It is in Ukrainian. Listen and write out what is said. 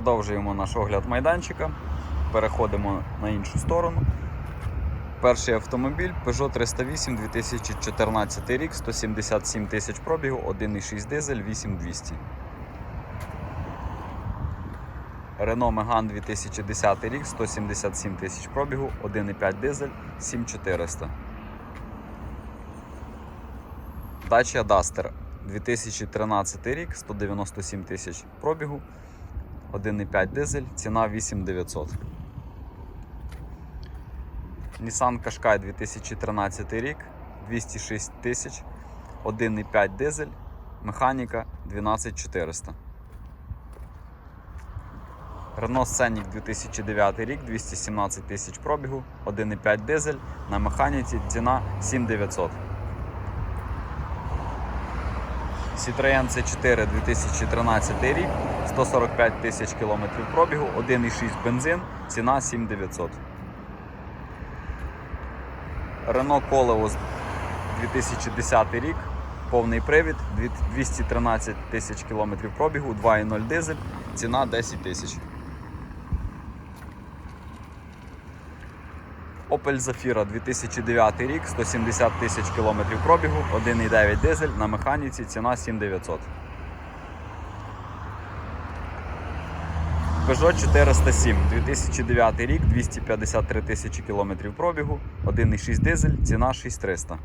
Продовжуємо наш огляд майданчика. Переходимо на іншу сторону. Перший автомобіль Peugeot 308 2014 рік, 177 тисяч пробігу, 1,6 дизель, 8200. Renault Megane 2010 рік, 177 тисяч пробігу, 1,5 дизель, 7400. Dacia Duster 2013 рік, 197 тисяч пробігу, 1,5 дизель, ціна 8900. Nissan Qashqai 2013 рік, 206 тисяч, 1,5 дизель, механіка 12400. Renault Scenic 2009 рік, 217 тисяч пробігу, 1,5 дизель, на механіці ціна 7900. Citroen C4 2013 рік, 145 тисяч кілометрів пробігу, 1,6 бензин, ціна 7900. Renault Koleos 2010 рік, повний привід, 213 тисяч кілометрів пробігу, 2,0 дизель, ціна 10 тисяч. Opel Zafira 2009 рік, 170 тисяч кілометрів пробігу, 1,9 дизель на механіці, ціна 7900. Peugeot 407 2009 рік, 253 тисячі кілометрів пробігу, 1,6 дизель, ціна 6300.